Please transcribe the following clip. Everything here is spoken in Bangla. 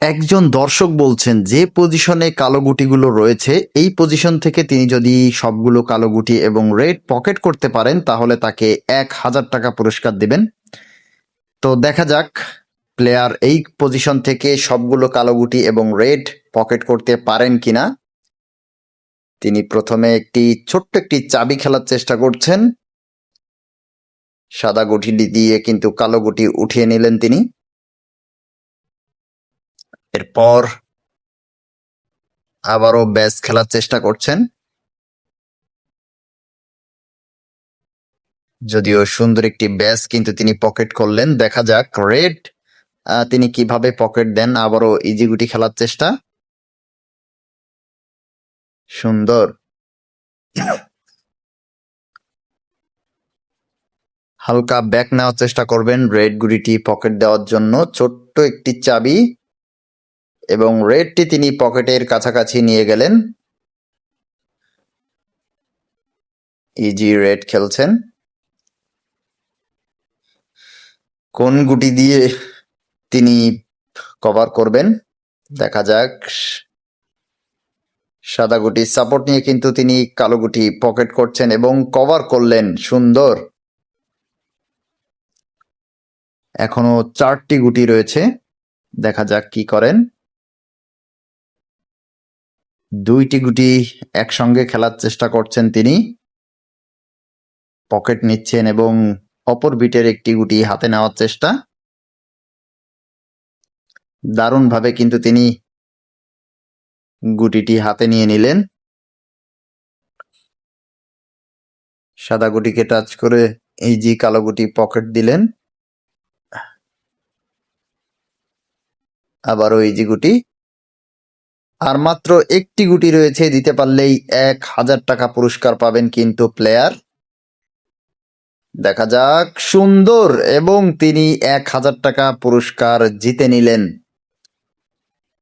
একজন দর্শক বলছেন, যে পজিশনে কালো গুটিগুলো রয়েছে, এই পজিশন থেকে তিনি যদি সবগুলো কালো গুটি এবং রেড পকেট করতে পারেন, তাহলে তাকে এক হাজার টাকা পুরস্কার দিবেন। তো দেখা যাক প্লেয়ার এই পজিশন থেকে সবগুলো কালো গুটি এবং রেড পকেট করতে পারেন কিনা। তিনি প্রথমে একটি ছোট্ট একটি চাবি খেলার চেষ্টা করছেন। সাদা গুটি দিয়ে কিন্তু কালো গুটি উঠিয়ে নিলেন তিনি। এরপর আবারও ব্যাস খেলার চেষ্টা করছেন। যদিও সুন্দর একটি ব্যাস কিন্তু তিনি পকেট করলেন। দেখা যাক, রেড তিনি কীভাবে পকেট দেন আবারও ইজি গুটি খেলার চেষ্টা। সুন্দর। হালকা ব্যাক নেওয়ার চেষ্টা করবেন রেড গুটিটি পকেট দেওয়ার জন্য। ছোট্ট একটি চাবি। এবং রেডটি তিনি পকেটের কাছাকাছি নিয়ে গেলেন। ইজি রেড খেলছেন। কোন গুটি দিয়ে তিনি কভার করবেন? দেখা যাক। সাদা গুটি সাপোর্ট নিয়ে কিন্তু তিনি কালো গুটি পকেট করছেন এবং কভার করলেন। সুন্দর। এখনও চারটি গুটি রয়েছে। দেখা যাক কি করেন। দুইটি গুটি একসঙ্গে খেলার চেষ্টা করছেন তিনি। পকেট নিচ্ছেন এবং অপর বিটের একটি গুটি হাতে নেওয়ার চেষ্টা। দারুণভাবে কিন্তু তিনি গুটিটি হাতে নিয়ে নিলেন। সাদা গুটিকে টাচ করে এই জি কালো গুটি পকেট দিলেন। আবারও ইজি গুটি আর মাত্র একটি গুটি রয়েছে, দিতে পারলেই এক হাজার টাকা পুরস্কার পাবেন কিন্তু প্লেয়ার। দেখা যাক, সুন্দর এবং তিনি এক হাজার টাকা পুরস্কার জিতে নিলেন।